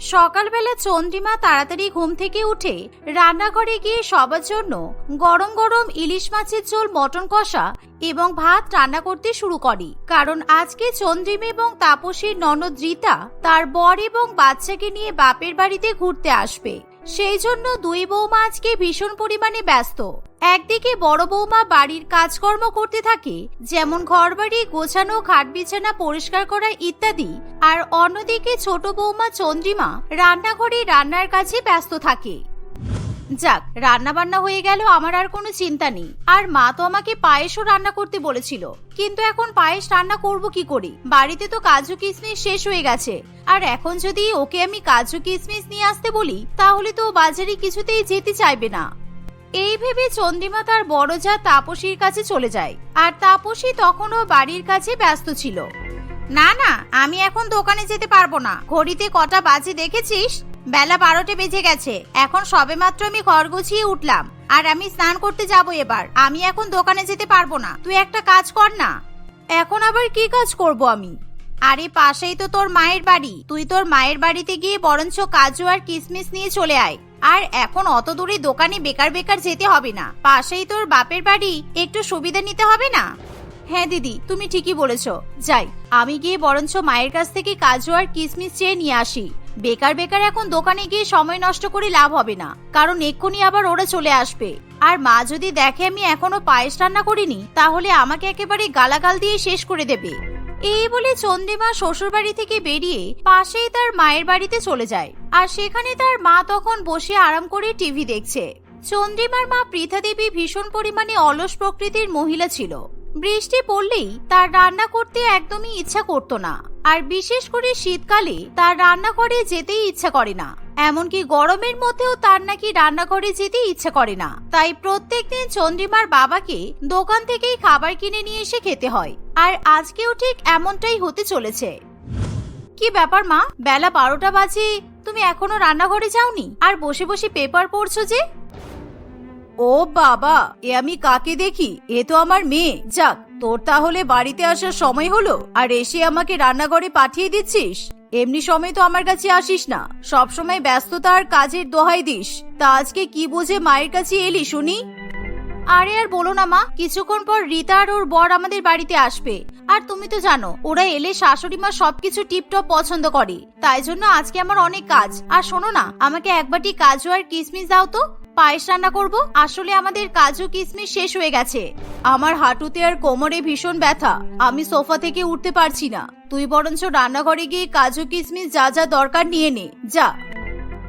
সকালবেলা চন্দ্রিমা তাড়াতাড়ি ঘুম থেকে উঠে রান্নাঘরে গিয়ে সবার জন্য গরম গরম ইলিশ মাছের ঝোল, মটন কষা এবং ভাত রান্না করতে শুরু করি। কারণ আজকে চন্দ্রিমা এবং তাপসীর ননদ রীতা তার বর এবং বাচ্চাকে নিয়ে বাপের বাড়িতে ঘুরতে আসবে। সেই জন্য দুই বৌমা আজকে ভীষণ পরিমাণে ব্যস্ত। একদিকে বড় বৌমা বাড়ির কাজকর্ম করতে থাকে, যেমন ঘরবাড়ি, গোছানো খাট বিছানা পরিষ্কার করা ইত্যাদি, আর অন্যদিকে ছোট বৌমা চন্দ্রিমা রান্নাঘরে রান্নার কাজে ব্যস্ত থাকে। যাক রান্না বান্না হয়ে গেল আমার আর কোনো চিন্তা নেই। আর মা তো আমাকে পায়েসও রান্না করতে বলেছিল। কিন্তু এখন পায়েস রান্না করব কি করে? বাড়িতে তো কাজু কিশমিশ শেষ হয়ে গেছে। আর এখন যদি ওকে আমি কাজু কিশমিশ নিয়ে আসতে বলি, তাহলে তো বাজারে কিছুতেই যেতে চাইবে না। এই ভেবে চন্দ্রিমা তার বড় যা তাপসীর কাছে চলে যায়। আর তাপসী তখনও বাড়ির কাছে ব্যস্ত ছিল। না না, আমি এখন দোকানে যেতে পারব না। ঘড়িতে কটা বাজে দেখেছিস? বেলা বারোটে বেজে গেছে। এখন সবেমাত্র আমি ঘর গুছিয়ে উঠলাম। আর আমি স্নান করতে যাব এবার। আমি এখন দোকানে যেতে পারব না। তুই একটা কাজ কর না। এখন আবার কি কাজ করব আমি? আরে পাশেই তো তোর মায়ের বাড়ি। তুই তোর মায়ের বাড়িতে গিয়ে বরঞ্চ কাজু আর কিসমিস নিয়ে চলে আয়। আর এখন অত দূরে দোকানে বেকার বেকার যেতে হবে না। পাশেই তোর বাপের বাড়ি। একটু সুবিধা নিতে হবে না? হ্যাঁ দিদি, তুমি ঠিকই বলেছ। যাই, আমি গিয়ে বরঞ্চ মায়ের কাছ থেকে কাজু আর কিসমিস চেয়ে নিয়ে আসি। বেকার বেকার এখন দোকানে গিয়ে সময় নষ্ট করে লাভ হবে না, কারণ এক্ষুনি আবার ওরা চলে আসবে। আর মা যদি দেখে আমি এখনও পায়েস রান্না করিনি, তাহলে আমাকে একেবারে গালাগাল দিয়ে শেষ করে দেবে। এই বলে চন্দ্রিমা শ্বশুর বাড়ি থেকে বেরিয়ে পাশেই তার মায়ের বাড়িতে চলে যায়। আর সেখানে তার মা তখন বসে আরাম করে টিভি দেখছে। চন্দ্রিমার মা পৃথা দেবী ভীষণ পরিমাণে অলস প্রকৃতির মহিলা ছিল। বৃষ্টি পড়লেই তার রান্না করতে একদমই ইচ্ছা করতো না। আর বিশেষ করে শীতকালে তার রান্নাঘরে যেতেই ইচ্ছা করে না। এমনকি গরমের মধ্যেও তার নাকি রান্নাঘরে যেতে ইচ্ছা করে না। তাই প্রত্যেক দিন চন্দ্রিমার বাবাকে দোকান থেকেই খাবার কিনে নিয়ে এসে খেতে হয়। আর আজকেও ঠিক এমনটাই হতে চলেছে। কি ব্যাপার মা? বেলা বারোটা বাজে। তুমি এখনও রান্নাঘরে যাওনি? আর বসে বসে পেপার পড়ছো যে? ও বাবা, এ আমি কাকে দেখি? এ তো আমার মেয়ে। যাক, তোর তাহলে বাড়িতে আসার সময় হলো, আর এসে আমাকে রান্নাঘরে পাঠিয়ে দিচ্ছিস? এমনি সময় তো আমার কাছে আসিস না। সব সময় ব্যস্ততা আর কাজের দোহাই দিস। তা আজকে কি বুঝে মায়ের কাছে এলি, শুনি? আরে আর বলো না মা, কিছুক্ষণ পর রীতা আর ওর বর আমাদের বাড়িতে আসবে। আর তুমি তো জানো, ওরা এলে শাশুড়ি মা সবকিছু টিপটপ পছন্দ করে। তাই জন্য আজকে আমার অনেক কাজ। আর শোনো না, আমাকে একবারটি কাজু আর কিসমিস দাও তো। পায়েস রান্না করব। আসলে আমাদের কাজু কিসমিস শেষ হয়ে গেছে। আমার হাঁটুতে আর কোমরে ভীষণ ব্যথা। আমি সোফা থেকে উঠতে পারছি না। তুই বরঞ্চ রান্নাঘরে গিয়ে কাজু কিসমিস যা যা দরকার নিয়ে নে। যা।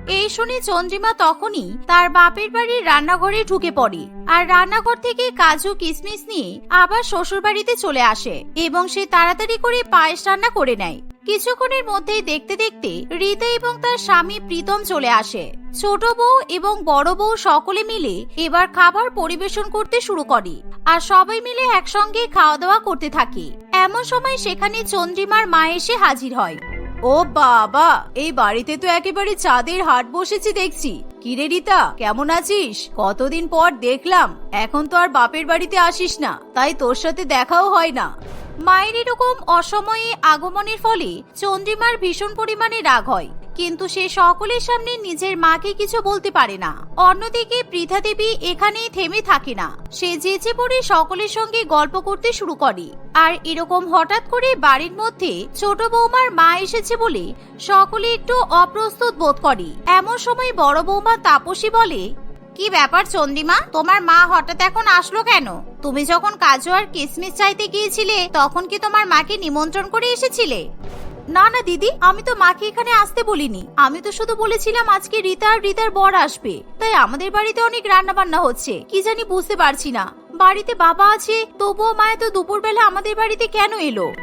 এই শুনে চন্দ্রিমা তখনই তার বাপের বাড়ির রান্নাঘরে ঢুকে পড়ে। আর রান্নাঘর থেকে কাজু কিসমিস নিয়ে আবার শ্বশুর বাড়িতে চলে আসে এবং সে তাড়াতাড়ি করে পায়েস রান্না করে নেয়। কিছুক্ষণের মধ্যেই দেখতে দেখতে রীতা এবং তার স্বামী প্রীতম চলে আসে। ছোট বউ এবং বড় বউ সকলে মিলে এবার খাবার পরিবেশন করতে শুরু করে আর সবাই মিলে একসঙ্গে খাওয়া দাওয়া করতে থাকে। এমন সময় সেখানে চন্দ্রিমার মা এসে হাজির হয়। ও বাবা, এই বাড়িতে তো একেবারে চাঁদের হাট বসেছি দেখছি। কিরে রিতা, কেমন আছিস? কতদিন পর দেখলাম, এখন তো আর বাপের বাড়িতে আসিস না, তাই তোর সাথে দেখাও হয় না। মায়ের এরকম অসময়ে আগমনের ফলে চন্দ্রিমার ভীষণ পরিমাণে রাগ হয়। কিন্তু সে সকলের সামনে নিজের মাকে কিছু বলতে পারে না। অন্যদিকে পৃথা দেবী এখানেই থেমে থাকে না। সে যেচে পড়ে সকলের সঙ্গে গল্প করতে শুরু করে। আর এরকম হঠাৎ করে বাড়ির মধ্যে ছোট বৌমার মা এসেছে বলে সকলে একটু অপ্রস্তুত বোধ করে। এমন সময় বড় বৌমা তাপসী বলে, কি ব্যাপার চন্দ্রিমা? তোমার মা হঠাৎ এখন আসলো কেন? তুমি যখন কাজু আর কিসমিস চাইতে গিয়েছিলে, তখন কি তোমার মাকে নিমন্ত্রণ করে এসেছিলে? না না, দিদি, আমি তো মাকে এখানে আসতে বলিনি। আমি তো শুধু বলেছিলাম আজকে রিতা আর রিতার বর আসবে। তাই আমাদের বাড়িতে অনেক রান্না বান্না হচ্ছে। কি জানি বুঝতে পারছি না। বাড়িতে বাবা আছে, তবুও মায়ে তো দুপুরবেলা আমাদের বাড়িতে কেন এলো?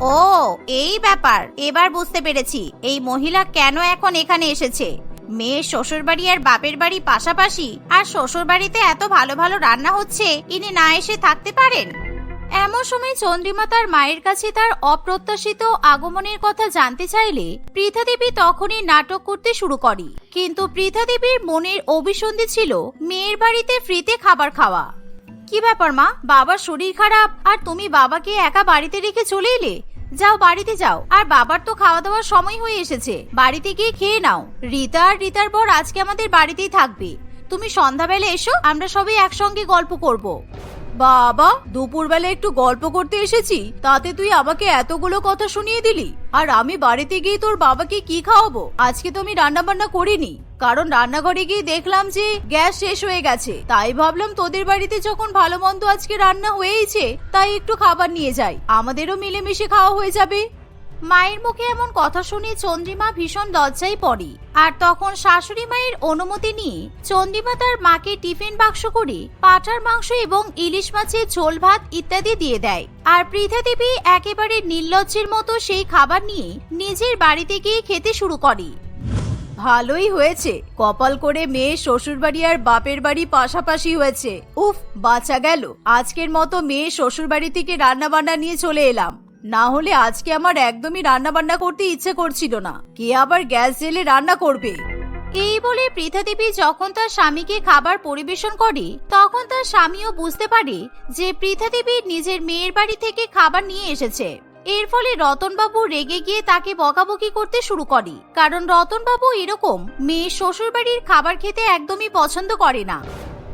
ও, এই ব্যাপার। এবার বুঝতে পেরেছি। এই মহিলা কেন এখন এখানে এসেছে? মেয়ের শ্বশুর বাড়ি আর বাপের বাড়ি পাশাপাশি, আর শ্বশুর বাড়িতে এত ভালো ভালো রান্না হচ্ছে, ইনি না এসে থাকতে পারেন? এমন সময় চন্দ্রিমা তার মায়ের কাছে তার অপ্রত্যাশিত আগমনের কথা জানতে চাইলে পৃথা দেবী তখনই নাটক করতে শুরু করে। কিন্তু পৃথা দেবীর মনের অভিসন্ধি ছিল মেয়ের বাড়িতে ফ্রিতে খাবার খাওয়া। কি ব্যাপার মা? বাবার শরীর খারাপ। আর তুমি বাবাকে একা বাড়িতে রেখে চলে এলে? যাও, বাড়িতে যাও। আর বাবার তো খাওয়া দাওয়ার সময় হয়ে এসেছে। বাড়িতে গিয়ে খেয়ে নাও। রিতা আর রিতার বর আজকে আমাদের বাড়িতেই থাকবে। তুমি সন্ধ্যাবেলা এসো, আমরা সবাই একসঙ্গে গল্প করব। বাবা, দুপুরবেলা একটু গল্প করতে এসেছি। তাতে তুই আমাকে এতগুলো কথা শুনিয়ে দিলি। আর আমি বাড়িতে গিয়ে তোর বাবাকে কি খাওয়াবো? আজকে তো আমি রান্না বান্না করিনি। কারণ রান্নাঘরে গিয়ে দেখলাম যে গ্যাস শেষ হয়ে গেছে। তাই ভাবলাম তোদের বাড়িতে যখন ভালো মন্দ আজকে রান্না হয়েইছে, তাই একটু খাবার নিয়ে যাই। আমাদেরও মিলেমিশে খাওয়া হয়ে যাবে। মায়ের মুখে এমন কথা শুনে চন্দ্রিমা ভীষণ লজ্জায় পড়ে। আর তখন শাশুড়ি মায়ের অনুমতি নিয়ে চন্দ্রিমা তার মাকে টিফিন বাক্স করে পাঠার মাংস এবং ইলিশ মাছের ঝোল, ভাত ইত্যাদি দিয়ে দেয়। আর পৃথা দেবী একেবারে নির্লজ্জের মতো সেই খাবার নিয়ে নিজের বাড়িতে গিয়ে খেতে শুরু করে। ভালোই হয়েছে। কপাল করে মেয়ে শ্বশুর বাড়ি আর বাপের বাড়ি পাশাপাশি হয়েছে। উফ, বাঁচা গেল। আজকের মতো মেয়ে শ্বশুর বাড়ি থেকে রান্না বান্না নিয়ে চলে এলাম। না হলে আজকে আমার একদমই রান্না বান্না করতে ইচ্ছে করছিল না। কে আবার গ্যাস জেলে রান্না করবে? এই বলে পৃথা দেবী যখন তার স্বামীকে খাবার পরিবেশন করে, তখন তার স্বামীও বুঝতে পারে যে পৃথা দেবী নিজের মেয়ের বাড়ি থেকে খাবার নিয়ে এসেছে। এর ফলে রতনবাবু রেগে গিয়ে তাকে বকাবকি করতে শুরু করে। কারণ রতনবাবু এরকম মেয়ে শ্বশুর বাড়ির খাবার খেতে একদমই পছন্দ করে না।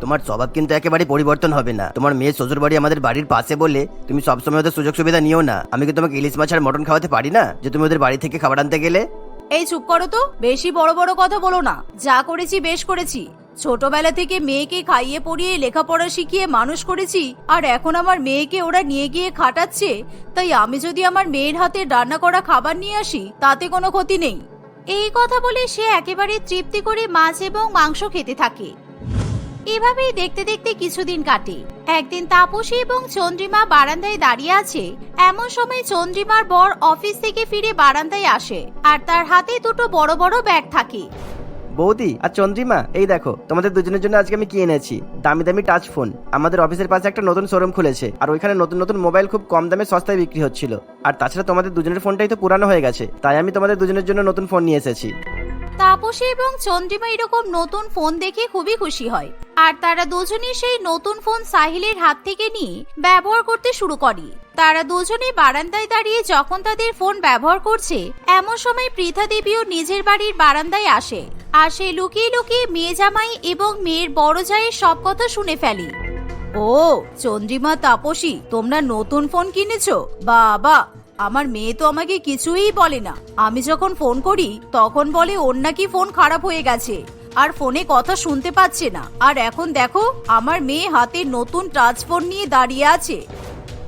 তোমার স্বভাব কিন্তু একেবারে পরিবর্তন হবে না। তোমার মেয়ে শ্বশুর বাড়ি আমাদের বাড়ির পাশে বলে তুমি সবসময় ওদের সুযোগ সুবিধা নিও না। আমি কি তোমাকে ইলিশ মাছ আর মটন খাওয়াতে পারি না? যে তুমি ওদের বাড়ি থেকে খাবার আনতে গেলে? এই চুপ করো তো। বেশি বড় বড় কথা বলো না। যা করেছি বেশ করেছি। ছোটবেলা থেকে মেয়েকে খাইয়ে পড়িয়ে লেখাপড়া শিখিয়ে মানুষ করেছি, আর এখন আমার মেয়েকে ওরা নিয়ে গিয়ে খাটাচ্ছে, তাই আমি যদি আমার মেয়ের হাতে রান্না করা খাবার নিয়ে আসি, তাতে কোনো ক্ষতি নেই। এই কথা বলে সে একেবারে তৃপ্তি করে মাছ এবং মাংস খেতে থাকে। এভাবেই দেখতে দেখতে কিছুদিন কাটে। একদিন তাপসী এবং চন্দ্রিমা বারান্দায় দাঁড়িয়ে আছে, এমন সময় চন্দ্রিমার বর অফিস থেকে ফিরে বারান্দায় আসে, আর তার হাতে দুটো বড় বড় ব্যাগ থাকে। বৌদি আর চন্দ্রিমা, এই দেখো, তোমাদের দুজনের জন্য আজকে আমি কি এনেছি? দামি দামি টাচ ফোন আমাদের অফিসের পাশে একটা নতুন শোরুম খুলেছে, আর ওইখানে নতুন নতুন মোবাইল খুব কম দামে সস্তায় বিক্রি হচ্ছিল। আর তাছাড়া তোমাদের দুজনের ফোনটাই তো পুরানো হয়ে গেছে, তাই আমি তোমাদের দুজনের জন্য নতুন ফোন নিয়ে এসেছি। তাপসী এবং চন্দ্রিমা এরকম নতুন ফোন দেখে খুবই খুশি হয়। আর তারা দুজনেই সেই নতুন ফোন সাহিলের হাত থেকে নিয়ে ব্যবহার করতে শুরু করে। তারা দুজনে বারান্দায় দাঁড়িয়ে যখন তাদের ফোন ব্যবহার করছে, এমন সময় পৃথা দেবীও নিজের বাড়ির বারান্দায় আসে আর সে লুকিয়ে লুকিয়ে মেয়ে জামাই এবং মেয়ের বড় জায়ের সব কথা শুনে ফেলে। ও, চন্দ্রিমা, তাপসী, তোমরা নতুন ফোন কিনেছো? বাবা আমার মেয়ে তো আমাকে কিছুই বলে না। আমি যখন ফোন করি, তখন বলে ওর নাকি ফোন খারাপ হয়ে গেছে। আর ফোনে কথা শুনতে পাচ্ছে না। আর এখন দেখো, আমার মেয়ে হাতে নতুন টাচ ফোন নিয়ে দাঁড়িয়ে আছে।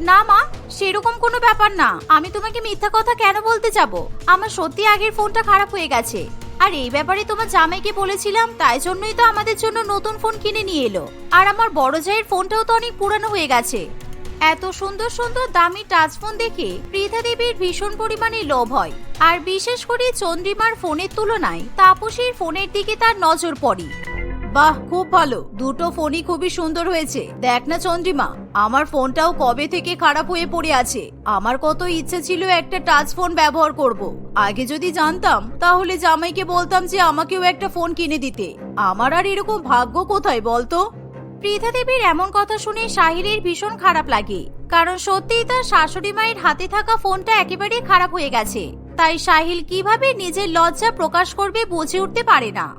না মা, সেরকম কোনো ব্যাপার না। আমি তোমাকে মিথ্যা কথা কেন বলতে যাব? আমার সত্যি আগের ফোনটা খারাপ হয়ে গেছে। আর এই ব্যাপারে তোমার জামাইকে বলেছিলাম, তাই জন্যই তো আমাদের জন্য নতুন ফোন কিনে নিয়ে এলো। আর আমার বড় জায়ের ফোনটাও তো অনেক পুরানো হয়ে গেছে। এত সুন্দর সুন্দর দামি টাচ ফোন দেখে পৃথা দেবীর ভীষণ পরিমাণে লোভ হয়। আর বিশেষ করে চন্দ্রিমার ফোনের তুলনায় তাপসীর ফোনের দিকে তার নজর পড়ে। বাহ, খুব ভালো। দুটো ফোনই খুবই সুন্দর হয়েছে। দেখ না চন্দ্রিমা, আমার ফোনটাও কবে থেকে খারাপ হয়ে পড়ে আছে। আমার কত ইচ্ছে ছিল একটা টাচ ফোন ব্যবহার করব। আগে যদি জানতাম, তাহলে জামাইকে বলতাম যে আমাকেও একটা ফোন কিনে দিতে। আমার আর এরকম ভাগ্য কোথায় বলতো? পৃথা দেবীর এমন কথা শুনে সাহিলের ভীষণ খারাপ লাগে। কারণ সত্যিই তার শাশুড়ি মায়ের হাতে থাকা ফোনটা একেবারে খারাপ হয়ে গেছে। তাই সাহিল কীভাবে নিজের লজ্জা প্রকাশ করবে বুঝে উঠতে পারে না।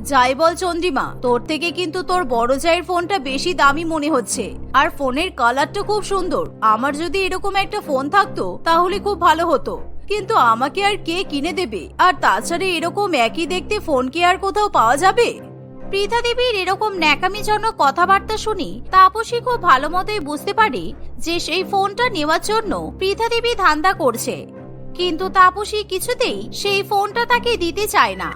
যাই বল চন্দ্রিমা, তোর থেকে কিন্তু তোর বড় জায়ের ফোনটা বেশি দামি মনে হচ্ছে। আর ফোনের কালারটা খুব সুন্দর। আমার যদি এরকম একটা ফোন থাকতো, তাহলে খুব ভালো হতো। কিন্তু আমাকে আর কে কিনে দেবে? আর তাছাড়া এরকম একই দেখতে ফোন কি আর কোথাও পাওয়া যাবে? পৃথা দেবীর এরকম ন্যাকামিজনক কথাবার্তা শুনি, তাপসী খুব ভালো মতোই বুঝতে পারে যে সেই ফোনটা নেওয়ার জন্য পৃথা দেবী ধান্দা করছে। কিন্তু তাপসী কিছুতেই সেই ফোনটা তাকে দিতে চায় না।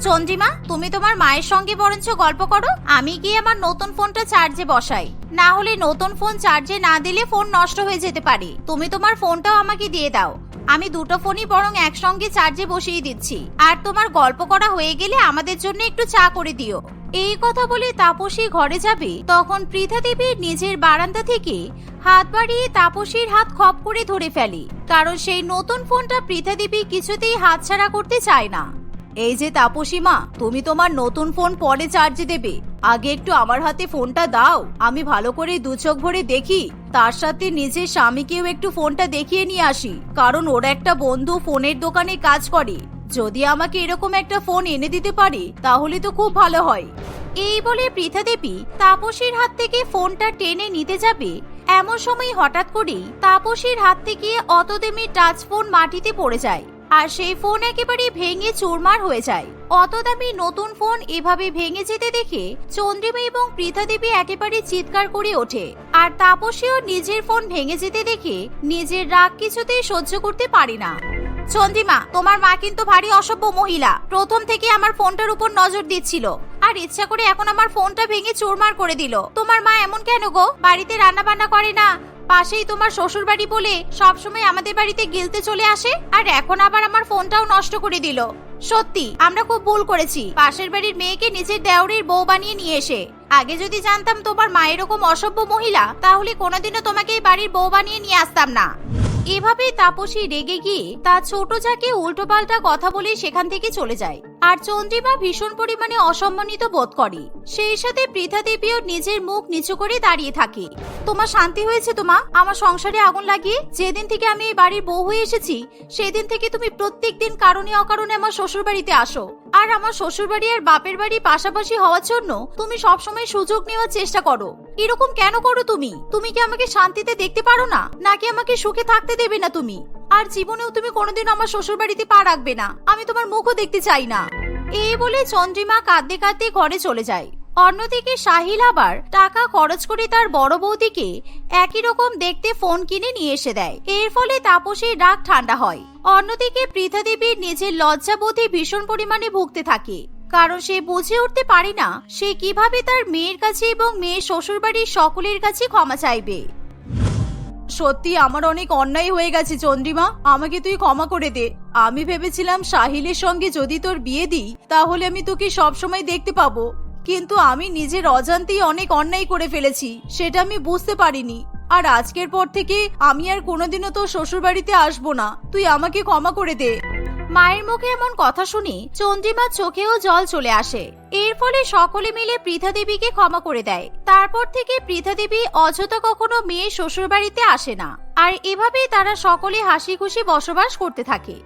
চন্দ্রিমা, তুমি তোমার মায়ের সঙ্গে বরঞ্চ গল্প করো, আমি গিয়ে আমার নতুন ফোনটা চার্জে বসাই। না হলে নতুন ফোন চার্জে না দিলে ফোন নষ্ট হয়ে যেতে পারে। তুমি তোমার ফোনটাও আমাকে দিয়ে দাও। আমি দুটো ফোনই বরং একসঙ্গে চার্জে বসিয়ে দিচ্ছি। আর তোমার গল্প করা হয়ে গেলে আমাদের জন্য একটু চা করে দিও। এই কথা বলে তাপসী ঘরে যাবে। তখন পৃথা দেবী নিজের বারান্দা থেকে হাত বাড়িয়ে তাপসীর হাত খপ করে ধরে ফেলে। কারণ সেই নতুন ফোনটা পৃথা দেবী কিছুতেই হাতছাড়া করতে চায় না। এই যে তাপসী মা, তুমি তোমার নতুন ফোন পরে চার্জে দেবে। আগে একটু আমার হাতে ফোনটা দাও। আমি ভালো করে দু চোখ ভরে দেখি। তার সাথে নিজের স্বামীকেও একটু ফোনটা দেখিয়ে নিয়ে আসি। কারণ ওর একটা বন্ধু ফোনের দোকানে কাজ করে। যদি আমাকে এরকম একটা ফোন এনে দিতে পারে, তাহলে তো খুব ভালো হয়। এই বলে পৃথা দেবী তাপসীর হাত থেকে ফোনটা টেনে নিতে যাবে। এমন সময় হঠাৎ করেই তাপসীর হাত থেকে অত দামি টাচ ফোন মাটিতে পড়ে যায়। আর সেই ফোন একেবারে ভেঙে চুরমার হয়ে যায়। অত দামি নতুন ফোন এভাবে ভেঙে যেতে দেখে চন্দ্রিমা এবং পৃথা দেবী একেবারে চিৎকার করে ওঠে। আর তাপসীও নিজের ফোন ভেঙে যেতে দেখে নিজের রাগ কিছুতেই সহ্য করতে পারে না। চন্দ্রিমা, তোমার মা কিন্তু ভারী অসভ্য মহিলা। প্রথম থেকে আমার ফোনটার উপর নজর দিচ্ছিল। আর ইচ্ছা করে এখন আমার ফোনটা ভেঙে চুরমার করে দিল। তোমার মা এমন কেন গো? বাড়িতে রান্না বান্না করে না? পাশেই তোমার শ্বশুর বাড়ি বলে সবসময় আমাদের বাড়িতে গিলতে চলে আসে? আর এখন আবার আমার ফোনটাও নষ্ট করে দিল। সত্যি, আমরা খুব ভুল করেছি। পাশের বাড়ির মেয়েকে নিজের দেওরের বউ বানিয়ে নিয়ে এসে। আগে যদি জানতাম তোমার মা এরকম অসভ্য মহিলা, তাহলে কোনোদিনও তোমাকে এই বাড়ির বউ বানিয়ে নিয়ে আসতাম না। এভাবেই তাপসী রেগে গিয়ে তার ছোট যাকে উল্টোপাল্টা কথা বলে সেখান থেকে চলে যায়। আর চন্দ্রিমা ভীষণ পরিমাণে অসম্মানিত বোধ করে। সেই সাথে পৃথা দেবীও নিজের মুখ নিচু করে দাঁড়িয়ে থাকে। তোমার শান্তি হয়েছে তোমা আমার সংসারে আগুন লাগিয়ে যেদিন থেকে আমি এই বাড়ির বউ হয়ে এসেছি, সেদিন থেকে তুমি প্রত্যেক দিন কারণে অকারণে আমার শ্বশুর বাড়িতে আসো। আর আমার শ্বশুর বাড়ি আর বাপের বাড়ি পাশাপাশি হওয়ার জন্য তুমি সবসময় সুযোগ নেওয়ার চেষ্টা করো। এরকম কেন করো তুমি? তুমি কি আমাকে শান্তিতে দেখতে পারো না? নাকি আমাকে সুখে থাকতে দেবে না তুমি? আর জীবনেও তুমি কোনোদিন আমার শ্বশুর বাড়িতে পা রাখবে না। আমি তোমার মুখও দেখতে চাই না। এই বলে চন্দ্রিমা কাঁদতে কাঁদতে ঘরে চলে যায়। অন্যদিকে সাহিল আবার টাকা খরচ করে তার বড় বৌদিকে একই রকম দেখতে ফোন কিনে নিয়ে এসে দেয়। এর ফলে তাপসের রাগ ঠান্ডা হয়। অন্যদিকে পৃথা দেবীর নিজের লজ্জাবোধে ভীষণ পরিমাণে ভুগতে থাকে। কারণ সে বুঝে উঠতে পারে না সে কীভাবে তার মেয়ের কাছে এবং মেয়ের শ্বশুরবাড়ির সকলের কাছে ক্ষমা চাইবে। সত্যি আমার অনেক অন্যায় হয়ে গেছে চন্দ্রিমা, আমাকে তুই ক্ষমা করে দে। আমি ভেবেছিলাম সাহিলের সঙ্গে যদি তোর বিয়ে দিই, তাহলে আমি তোকে সব সময় দেখতে পাবো। কিন্তু আমি নিজের অজান্তেই অনেক অন্যায় করে ফেলেছি, সেটা আমি বুঝতে পারিনি। আর আজকের পর থেকে আমি আর কোনোদিনও তোর শ্বশুর বাড়িতে আসব না। তুই আমাকে ক্ষমা করে দে। মায়ের মুখে এমন কথা শুনে চন্দ্রিমার চোখেও জল চলে আসে। এর ফলে সকলে মিলে পৃথা দেবীকে ক্ষমা করে দেয়। তারপর থেকে পৃথা দেবী অযথা কখনো মেয়ে শ্বশুর বাড়িতে আসে না। আর এভাবেই তারা সকলে হাসি খুশি বসবাস করতে থাকে।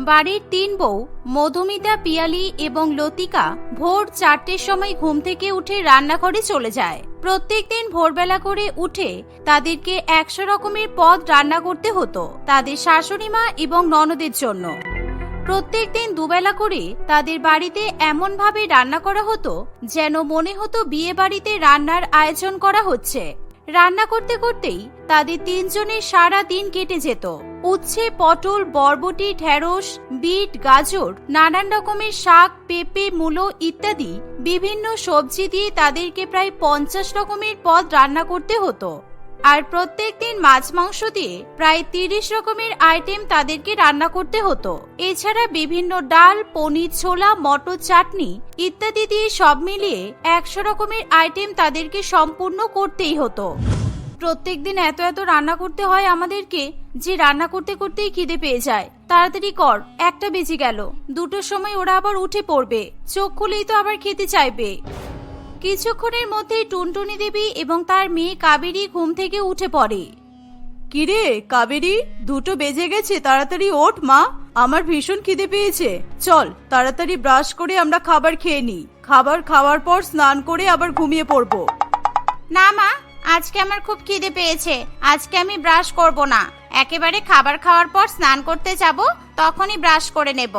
বাড়ির তিন বউ, মধুমিতা, পিয়ালি এবং লতিকা ভোর চারটের সময় ঘুম থেকে উঠে রান্নাঘরে চলে যায়। প্রত্যেক দিন ভোরবেলা করে উঠে তাদেরকে একশো রকমের পদ রান্না করতে হতো তাদের শাশুড়ি মা এবং ননদের জন্য। প্রত্যেক দিন দুবেলা করে তাদের বাড়িতে এমন ভাবে রান্না করা হতো যেন মনে হতো বিয়ে বাড়িতে রান্নার আয়োজন করা হচ্ছে। রান্না করতে করতেই তাদের তিনজনের সারা দিন কেটে যেত। উচ্ছে, পটল, বরবটি, ঢেঁড়স, বিট, গাজর, নানান রকমের শাক, পেঁপে, মূলো ইত্যাদি বিভিন্ন সবজি দিয়ে তাদেরকে প্রায় পঞ্চাশ রকমের পদ রান্না করতে হতো। আর প্রত্যেক দিন মাছ, মাংস দিয়ে প্রায় তিরিশ রকমের আইটেম তাদেরকে রান্না করতে হতো। এছাড়া বিভিন্ন ডাল, পনির, ছোলা, মটর চাটনি ইত্যাদি দিয়ে সব মিলিয়ে একশো রকমের আইটেম তাদেরকে সম্পূর্ণ করতেই হতো। প্রত্যেক দিন এত এত রান্না করতে হয় আমাদেরকে যে রান্না করতে করতেই খিদে পেয়ে যায়। তাড়াতাড়ি কর একটা বেজে গেল। দুটোর সময় ওরা আবার উঠে পড়বে। চোখ খুলেই তো আবার খেতে চাইবে। কিছুক্ষণের মধ্যেই টুনটুনি দেবী এবং তার মেয়ে কাবেরী ঘুম থেকে উঠে পড়ে। কিরে কাবেরী দুটো বেজে গেছে তাড়াতাড়ি ওঠ মা। আমার ভীষণ খিদে পেয়েছে। চল তাড়াতাড়ি ব্রাশ করে আমরা খাবার খেয়ে নিই। খাবার খাওয়ার পর স্নান করে আবার ঘুমিয়ে পড়ব। না মা আজকে আমার খুব খিদে পেয়েছে। আজকে আমি ব্রাশ করব না। একেবারে খাবার খাওয়ার পর স্নান করতে যাব, তখনই ব্রাশ করে নেব।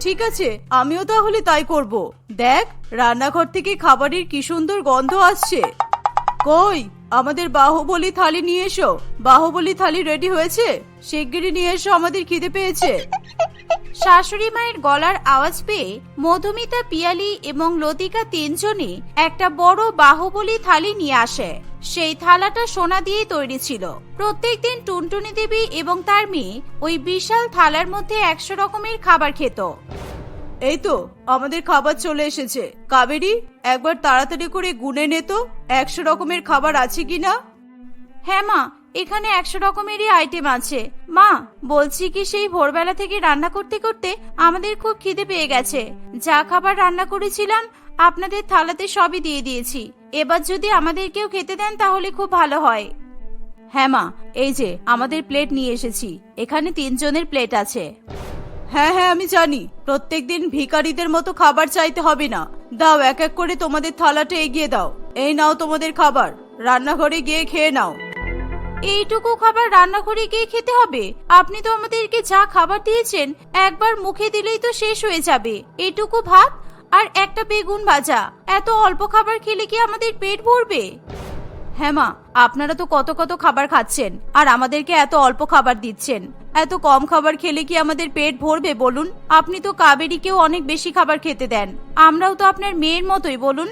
ঠিক আছে, আমিও তাহলে তাই করব। দেখ, রান্নাঘর থেকে খাবারের কি সুন্দর গন্ধ আসছে। কই, আমাদের বাহুবলী থালি নিয়ে এসো। বাহুবলী থালি রেডি হয়েছে? শিগগিরই নিয়ে এসো, আমাদের খিদে পেয়েছে। শাশুড়ি মায়ের গলার আওয়াজ পেয়ে মধুমিতা পিয়ালি এবং লতিকা তিনজনে একটা বড় বাহুবলী থালি নিয়ে আসে। সেই থালাটা সোনা দিয়ে তৈরি ছিল। প্রত্যেক দিন টুনটুনি দেবী এবং তার মেয়ে ওই বিশাল থালার মধ্যে একশো রকমের খাবার খেত। এই তো আমাদের খাবার চলে এসেছে। কাবেরি একবার তাড়াতাড়ি করে গুনে নে তো একশো রকমের খাবার আছে কিনা? হ্যাঁ মা এখানে একশো রকমেরই আইটেম আছে। মা, বলছি কি সেই ভোরবেলা থেকে রান্না করতে করতে আমাদের খুব খিদে পেয়ে গেছে। যা খাবার রান্না করেছিলাম, আপনাদের থালাতে সবই দিয়ে দিয়েছি। এবার যদি আমাদেরকেও খেতে দেন তাহলে খুব ভালো হয়। হ্যাঁ মা, এই যে, আমাদের প্লেট নিয়ে এসেছি। এখানে তিনজনের প্লেট আছে। হ্যাঁ হ্যাঁ আমি জানি। প্রত্যেক দিন ভিখারিদের মতো খাবার চাইতে হবে না। দাও, এক এক করে তোমাদের থালাটা এগিয়ে দাও। এই নাও তোমাদের খাবার। রান্নাঘরে গিয়ে খেয়ে নাও। এইটুকু খাবার রান্নাঘরে গিয়ে খেতে হবে। আপনি তো আমাদেরকে যা খাবার দিয়েছেন, একবার মুখে দিলেই তো শেষ হয়ে যাবে। এইটুকু ভাত আর একটা বেগুন ভাজা। এত অল্প খাবার খেলে কি আমাদের পেট ভরবে? হ্যাঁ মা, আপনারা তো কত কত খাবার খাচ্ছেন আর আমাদেরকে এত অল্প খাবার দিচ্ছেন। এত কম খাবার খেলে কি আমাদের পেট ভরবে বলুন? আপনি তো কাবেরিকেও অনেক বেশি খাবার খেতে দেন। আমরাও তো আপনার মেয়ের মতোই, বলুন?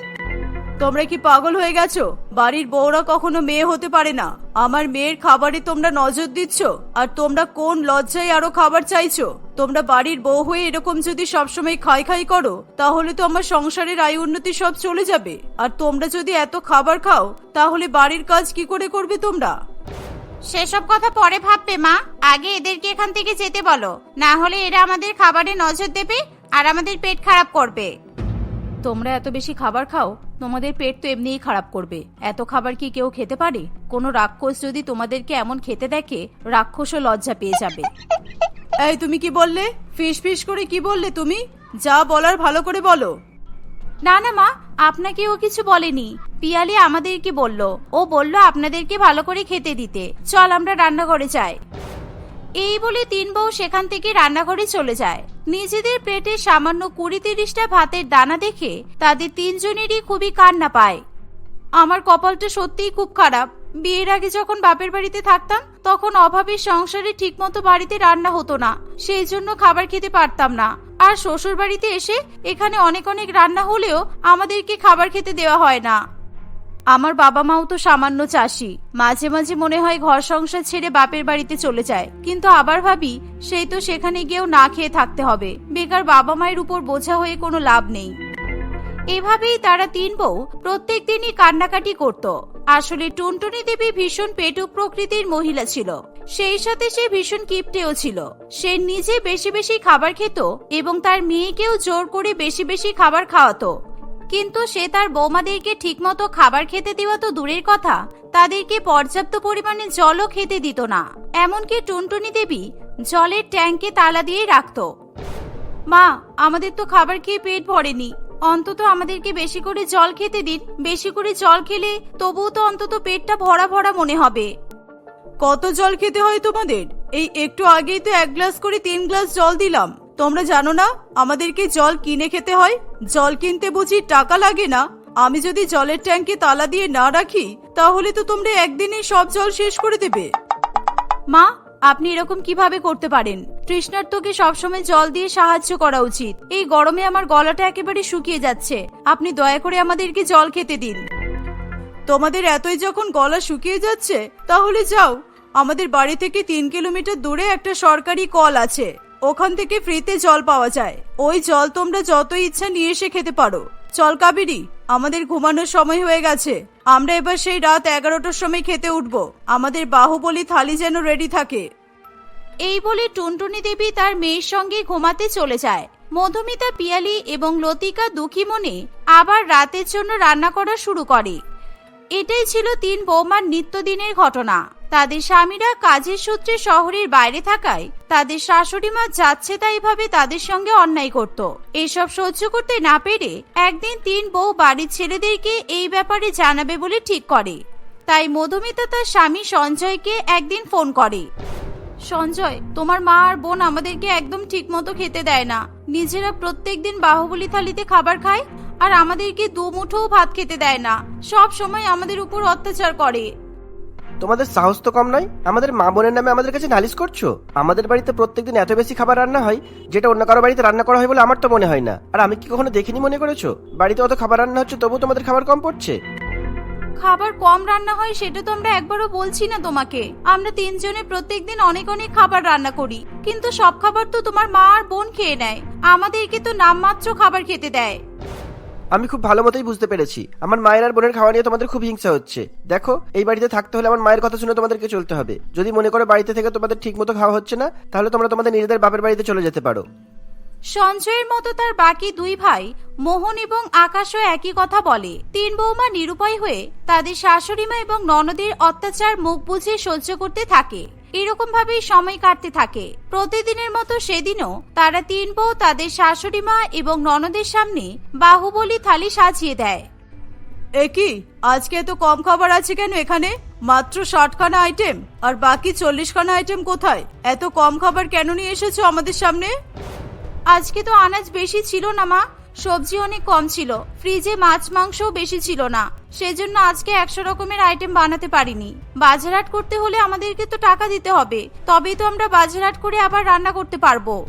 তোমরা কি পাগল হয়ে গেছো? বাড়ির বউরা কখনো মেয়ে হতে পারে না। আমার মেয়ের খাবারে তোমরা নজর দিচ্ছ? আর তোমরা কোন লজ্জায় আরও খাবার চাইছো? তোমরা বাড়ির বউ হয়ে এরকম যদি সবসময় খাই খাই করো, তাহলে তো আমার সংসারের আয় উন্নতি সব চলে যাবে। আর তোমরা যদি এত খাবার খাও, তাহলে বাড়ির কাজ কি করে করবে তোমরা? সেসব কথা পরে ভাববে, মা। আগে এদেরকে এখান থেকে যেতে বলো। না হলে এরা আমাদের খাবারে নজর দেবে আর আমাদের পেট খারাপ করবে। তোমরা এত বেশি খাবার খাও তোমাদের পেট তো এমনিই খারাপ করবে। এত খাবার কি কেউ খেতে পারে? কোনো রাক্ষস যদি তোমাদেরকে এমন খেতে দেখে রাক্ষসও লজ্জা পেয়ে যাবে। এই তুমি কি বললে? ফিস ফিস করে কি বললে তুমি? যা বলার ভালো করে বলো। না না মা আপনাকে ও কিছু বলেনি। পিয়ালি আমাদেরকে বলল। ও বলল আপনাদেরকে ভালো করে খেতে দিতে। চল আমরা রান্নাঘরে যাই। এই বলে তিন বউ সেখান থেকে রান্নাঘরে চলে যায়। নিজেদের প্লেটে সামান্য কুড়ি তিরিশটা ভাতের দানা দেখে তাদের তিনজনেরই খুবই কান্না পায়। আমার কপালটা সত্যিই খুব খারাপ। বিয়ের আগে যখন বাপের বাড়িতে থাকতাম, তখন অভাবের সংসারে ঠিকমতো বাড়িতে রান্না হতো না। সেই জন্য খাবার খেতে পারতাম না। আর শ্বশুর বাড়িতে এসে এখানে অনেক অনেক রান্না হলেও আমাদেরকে খাবার খেতে দেওয়া হয় না। আমার বাবা মাও তো সামান্য চাষি। মাঝে মাঝে মনে হয় ঘর সংসার ছেড়ে বাপের বাড়িতে চলে যায়। কিন্তু আবার ভাবি, সেই তো সেখানে গিয়েও না খেয়ে থাকতে হবে। বেকার বাবা মায়ের উপর বোঝা হয়ে কোনো লাভ নেই। এভাবেই তারা তিন বউ প্রত্যেক দিনই কান্নাকাটি করত। আসলে টুনটুনি দেবী ভীষণ পেটুক প্রকৃতির মহিলা ছিল। সেই সাথে সে ভীষণ কিপটেও ছিল। সে নিজে বেশি বেশি খাবার খেত এবং তার মেয়েকেও জোর করে বেশি বেশি খাবার খাওয়াতো। কিন্তু সে তার বৌমাদেরকে ঠিকমতো খাবার খেতে দেওয়া তো দূরের কথা। তাদেরকে পর্যাপ্ত পরিমাণে জলও খেতে দিত না। এমনকি টুনটুনি দেবী জলের ট্যাঙ্কে তালা দিয়ে রাখতো। মা, আমাদের তো খাবার খেয়ে পেট ভরেনি। অন্তত আমাদেরকে বেশি করে জল খেতে দিন। বেশি করে জল খেলে তবুও তো অন্তত পেটটা ভরা ভরা মনে হবে। কত জল খেতে হয় তোমাদের? এই একটু আগেই তো এক গ্লাস করে তিন গ্লাস জল দিলাম। তোমরা জানো না আমাদেরকে জল কিনে খেতে হয়? জল কিনতে বুঝি টাকা লাগে না? আমি যদি জলের ট্যাঙ্কে তালা দিয়ে না রাখি তাহলে তো তোমরা একদিনেই সব জল শেষ করে দেবে। মা আপনি এরকম কীভাবে করতে পারেন? তৃষ্ণার্তকে সবসময় জল দিয়ে সাহায্য করা উচিত। এই গরমে আমার গলাটা একেবারে শুকিয়ে যাচ্ছে। আপনি দয়া করে আমাদেরকে জল খেতে দিন। তোমাদের এতই যখন গলা শুকিয়ে যাচ্ছে তাহলে যাও। আমাদের বাড়ি থেকে তিন কিলোমিটার দূরে একটা সরকারি কল আছে। ওখান থেকে ফ্রিতে জল পাওয়া যায়। ওই জল তোমরা যত ইচ্ছা নিয়ে এসে খেতে পারো। চল কাবেরি, আমাদের ঘুমানোর সময় হয়ে গেছে। আমরা এবার সেই রাত এগারোটার সময় খেতে উঠব। আমাদের বাহুবলী থালি যেন রেডি থাকে। এই বলে টুনটুনি দেবী তার মেয়ের সঙ্গে ঘুমাতে চলে যায়। মধুমিতা পিয়ালি এবং লতিকা দুঃখী মনে আবার রাতের জন্য রান্না করা শুরু করে। এটাই ছিল তিন বৌমার নিত্যদিনের ঘটনা। তাদের স্বামীরা কাজের সূত্রে শহরের বাইরে থাকায় তাদের শাশুড়ি মা যাচ্ছে তাই ভাবে তাদের সঙ্গে অন্যায় করত। এসব সহ্য করতে না পেরে একদিন তিন বউ বাড়ির ছেলেদেরকে এই ব্যাপারে জানাবে বলে ঠিক করে। তাই মধুমিতা তার স্বামী সঞ্জয়কে একদিন ফোন করে। সঞ্জয়, তোমার মা আর বোন আমাদেরকে একদম ঠিক মতো খেতে দেয় না। নিজেরা প্রত্যেক দিন বাহুবলী থালিতে খাবার খায় আর আমাদেরকে দু মুঠোও ভাত খেতে দেয় না। সব সময় আমাদের উপর অত্যাচার করে। তোমাদের সাহস তো কম নয়? আমাদের মা বোনের নামে আমাদের কাছে নালিশ করছ? আমাদের বাড়িতে প্রত্যেকদিন এত বেশি খাবার রান্না হয়, যেটা অন্য কারও বাড়িতে রান্না করা হয় বলে আমার তো মনে হয় না। আর আমি কি কখনো দেখিনি মনে করেছ? বাড়িতে অত খাবার রান্না হচ্ছে তবু তোমাদের খাবার কম পড়ছে। খাবার কম রান্না হয়, সেটা তো আমরা একবারও বলছি না তোমাকে। আমরা তিনজনে প্রত্যেকদিন অনেক অনেক খাবার রান্না করি, কিন্তু সব খাবার তো তোমার মা আর বোন খেয়ে নেয়। আমাদেরকে তো নামমাত্র খাবার খেতে দেয়। আমি খুব ভালো মতোই বুঝতে পেরেছি। আমার মায়ের আর বোনের খাওয়া নিয়ে তোমাদের খুব হিংসা হচ্ছে। দেখো, এই বাড়িতে থাকতে হলে আমার মায়ের কথা শুনে তোমাদেরকে চলতে হবে। যদি মনে করো বাড়িতে থেকে তোমাদের ঠিক মতো খাওয়া হচ্ছে না, তাহলে তোমরা তোমাদের নিজেদের বাপের বাড়িতে চলে যেতে পারো। সঞ্জয়ের মতো তার বাকি দুই ভাই মোহন এবং আকাশও একই কথা বলে। তিন বৌমা নিরুপায় হয়ে তাদের শাশুড়িমা এবং ননদের অত্যাচার মুখ বুঝে সহ্য করতে থাকে। এরকম ভাবেই সময় কাটতে থাকে। প্রতিদিনের মতো সেদিনও তারা তিন বউ তাদের শাশুড়িমা এবং ননদের সামনে বাহুবলী থালি সাজিয়ে দেয়। একই আজকে এত কম খাবার আছে কেন এখানে? মাত্র ষাটখানা আইটেম আর বাকি চল্লিশখানা আইটেম কোথায়? এত কম খাবার কেন নিয়ে এসেছ আমাদের সামনে? আজকে তো আনাজ বেশি ছিল না, মা। সবজি অনেক কম ছিল। ফ্রিজে মাছ, মাংসও বেশি ছিল না। সেজন্য আজকে একশো রকমের আইটেম বানাতে পারিনি। বাজারহাট করতে হলে আমাদেরকে তো টাকা দিতে হবে। তবেই তো আমরা বাজারহাট করে আবার রান্না করতে পারব।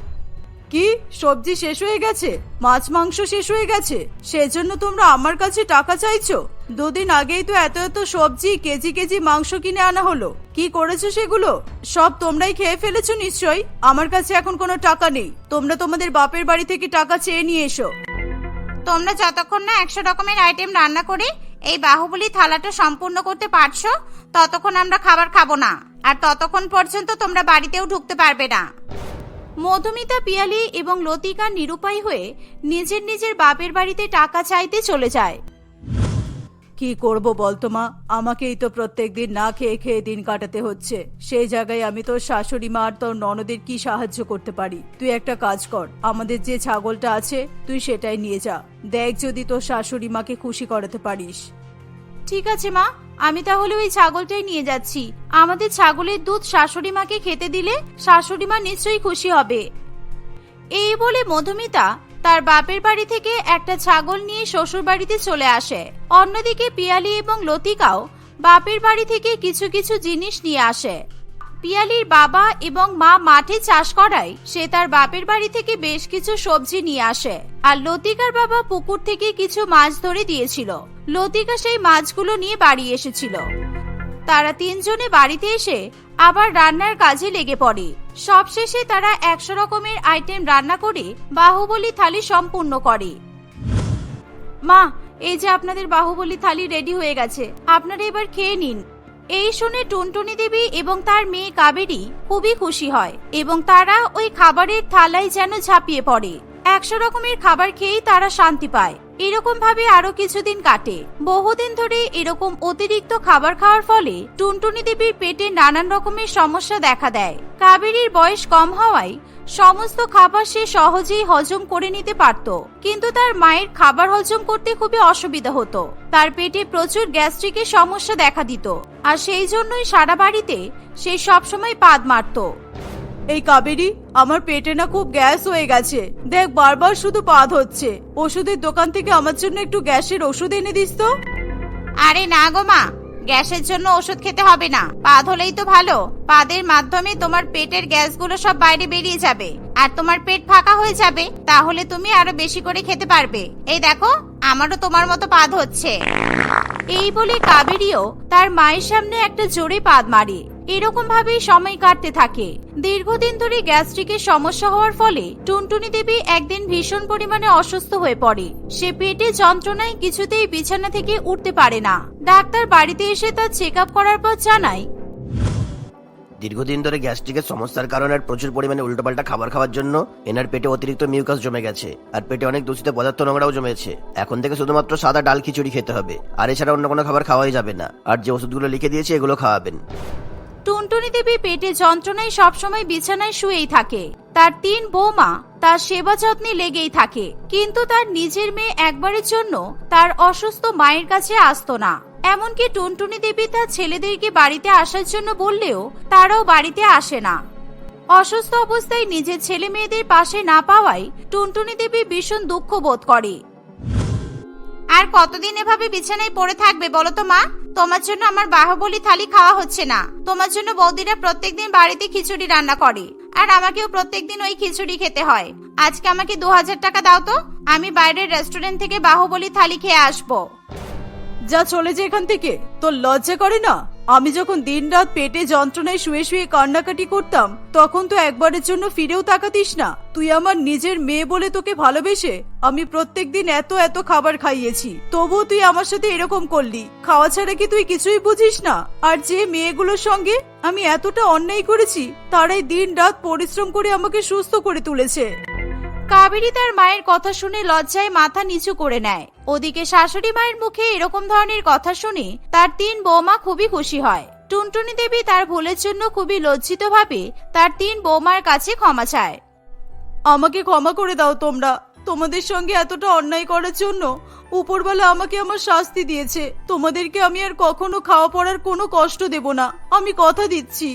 কি? সবজি শেষ হয়ে গেছে? মাছ, মাংস শেষ হয়ে গেছে? সেজন্য তোমরা আমার কাছে টাকা চাইছো? দুদিন আগেই তো এত এত সবজি, কেজি কেজি মাংস কিনে আনা হলো। কি করেছ সেগুলো? সব তোমরাই খেয়ে ফেলেছো নিশ্চয়ই? আমার কাছে এখন কোনো টাকা নেই। তোমরা তোমাদের বাপের বাড়ি থেকে টাকা চেয়ে নিয়ে এসো। তোমরা যতক্ষণ না একশো রকমের আইটেম রান্না করে এই বাহুবলী থালাটা সম্পূর্ণ করতে পারছ ততক্ষণ আমরা খাবার খাব না। আর ততক্ষণ পর্যন্ত তোমরা বাড়িতেও ঢুকতে পারবে না। মধুমিতা পিয়ালি এবং লতিকা নিরুপায় হয়ে নিজের নিজের বাপের বাড়িতে টাকা চাইতে চলে যায়। কি করব বলতো মা? আমাকেই তো প্রত্যেক দিন না খেয়ে খেয়ে দিন কাটাতে হচ্ছে। সেই জায়গায় আমি তোর শাশুড়ি মা আর তোর ননদের কি সাহায্য করতে পারি? তুই একটা কাজ কর। আমাদের যে ছাগলটা আছে, তুই সেটাই নিয়ে যা। দেখ যদি তোর শাশুড়ি মাকে খুশি করাতে পারিস। ঠিক আছে মা, আমি তাহলে ওই ছাগলটাই নিয়ে যাচ্ছি। আমাদের ছাগলের দুধ শাশুড়ি মাকে খেতে দিলে শাশুড়ি মা নিশ্চয়ই খুশি হবে। এই বলে মধুমিতা তার বাপের বাড়ি থেকে একটা ছাগল নিয়ে শ্বশুর বাড়িতে চলে আসে। অন্যদিকে পিয়ালি এবং লতিকাও বাপের বাড়ি থেকে কিছু কিছু জিনিস নিয়ে আসে। পিয়ালির বাবা এবং মা মাঠে চাষ করায় সে তার বাপের বাড়ি থেকে বেশ কিছু সবজি নিয়ে আসে। আর লতিকার বাবা পুকুর থেকে কিছু মাছ ধরে দিয়েছিল। লতিকা সেই মাছগুলো নিয়ে বাড়ি এসেছিল। তারা তিনজনে বাড়িতে এসে আবার রান্নার কাজে লেগে পড়ে। সবশেষে তারা একশো রকমের আইটেম রান্না করে বাহুবলী থালি সম্পূর্ণ করে। মা, এই যে আপনাদের বাহুবলী থালি রেডি হয়ে গেছে, আপনারা এবার খেয়ে নিন। এই শুনে টুনটুনি দেবী এবং তার মেয়ে কাবেরী খুবই খুশি হয় এবং তারা ওই খাবারের থালায় যেন ঝাঁপিয়ে পড়ে। একশো রকমের খাবার খেয়েই তারা শান্তি পায়। এরকম ভাবে আরও কিছুদিন কাটে। বহুদিন ধরে এরকম অতিরিক্ত খাবার খাওয়ার ফলে টুনটুনি দেবীর পেটে নানান রকমের সমস্যা দেখা দেয়। কাবেরীর বয়স কম হওয়ায় সমস্ত খাবার সে সহজেই হজম করে নিতে পারত। কিন্তু তার মায়ের খাবার হজম করতে খুবই অসুবিধা হতো। তার পেটে প্রচুর গ্যাস্ট্রিকের সমস্যা দেখা দিত। আর সেই জন্যই সারা বাড়িতে সে সবসময় পাদ মারতো। এই কাবেরি, আমার পেটে না খুব গ্যাস হয়ে গেছে। দেখ, বারবার শুধু পাদ হচ্ছে। ওষুধের দোকান থেকে আমার জন্য একটু গ্যাসের ওষুধ এনে দিস তো। আরে না গো মা, গ্যাসের জন্য ওষুধ খেতে হবে না। পাদ হলেই তো ভালো। পাদের মাধ্যমে তোমার পেটের গ্যাসগুলো সব বাইরে বেরিয়ে যাবে। আর তোমার পেট ফাঁকা হয়ে যাবে, তাহলে তুমি আরও বেশি করে খেতে পারবে। এই দেখো, আমারও তোমার মতো পাদ হচ্ছে। এই বলে কাবেরিও তার মায়ের সামনে একটা জোরে পাদ মারে। এরকম ভাবেই সময় কাটতে থাকে। দীর্ঘদিন ধরে গ্যাস্ট্রিকের সমস্যা হওয়ার ফলে টুনটুনি দেবী একদিন ভীষণ পরিমাণে অসুস্থ হয়ে পড়ে। সে পেটে যন্ত্রণায় কিছুতেই বিছানা থেকে উঠতে পারে না। ডাক্তার বাড়িতে এসে তার চেক করার পর জানায়, দীর্ঘদিন ধরে গ্যাস্ট্রিকের সমস্যার কারণে প্রচুর পরিমাণে উল্টোপাল্টা খাবার খাওয়ার জন্য এনার পেটে অতিরিক্ত মিউকাস জমে গেছে, আর পেটে অনেক দূষিত পদার্থ নোংরাও জমেছে। এখন থেকে শুধুমাত্র সাদা ডাল খিচুড়ি খেতে হবে, আর এছাড়া অন্য কোনো খাবার খাওয়াই যাবে না। আর যে ওষুধগুলো লিখে দিয়েছে এগুলো খাওয়াবেন। টুনটুনি দেবী পেটে যন্ত্রণায় সবসময় বিছানায় শুয়েই থাকে। তার তিন বৌমা তার সেবা যত্নে লেগেই থাকে। কিন্তু তার নিজের মেয়ে একবারের জন্য তার অসুস্থ মায়ের কাছে আসতো না। এমনকি টুনটুনি দেবী তার ছেলেদেরকে বাড়িতে আসার জন্য বললেও তারাও বাড়িতে আসে না। অসুস্থ অবস্থায় নিজের ছেলে মেয়েদের পাশে না পাওয়ায় টুনটুনি দেবী ভীষণ দুঃখ বোধ করে। আর কতদিন এভাবে বিছানায় পড়ে থাকবে বলো তো মা? তোমার জন্য আমার বাহুবলি থালি খাওয়া হচ্ছে না। তোমার জন্য বৌদিরা প্রত্যেকদিন বাড়িতে খিচুড়ি রান্না করে। আর আমাকেও প্রত্যেকদিন ওই খিচুড়ি খেতে হয়। আজকে আমাকে দু হাজার টাকা দাও তো। আমি বাইরের রেস্টুরেন্ট থেকে বাহুবলি থালি খেয়ে আসব। যা চলে যে এখান থেকে। তোর লজ্জা করে না? আমি যখন দিনরাত পেটে যন্ত্রণায় শুয়ে শুয়ে কান্নাকাটি করতাম, তখন তো একবারের জন্য ফিরেও তাকাতিস না। তুই আমার নিজের মেয়ে বলে তোকে ভালোবেসে আমি প্রত্যেক দিন এত এত খাবার খাইয়েছি। তবুও তুই আমার সাথে এরকম করলি। খাওয়া ছাড়া কি তুই কিছুই বুঝিস না? আর যে মেয়েগুলোর সঙ্গে আমি এতটা অন্যায় করেছি, তারাই দিন রাত পরিশ্রম করে আমাকে সুস্থ করে তুলেছে। কাবেরী তার মায়ের কথা শুনে লজ্জায় মাথা নিচু করে নেয়। ওদিকে শাশুড়ি মায়ের মুখে এরকম ধরনের কথা শুনে তার তিন বৌমা খুবই খুশি হয়। টুনটুনি দেবী তার ভুলের জন্য খুবই লজ্জিত ভাবে তার তিন বৌমার কাছে ক্ষমা চায়। আমাকে ক্ষমা করে দাও তোমরা। তোমাদের সঙ্গে এতটা অন্যায় করার জন্য উপরওয়ালা আমাকে আমার শাস্তি দিয়েছে। তোমাদেরকে আমি আর কখনো খাওয়া পড়ার কোনো কষ্ট দেব না। আমি কথা দিচ্ছি।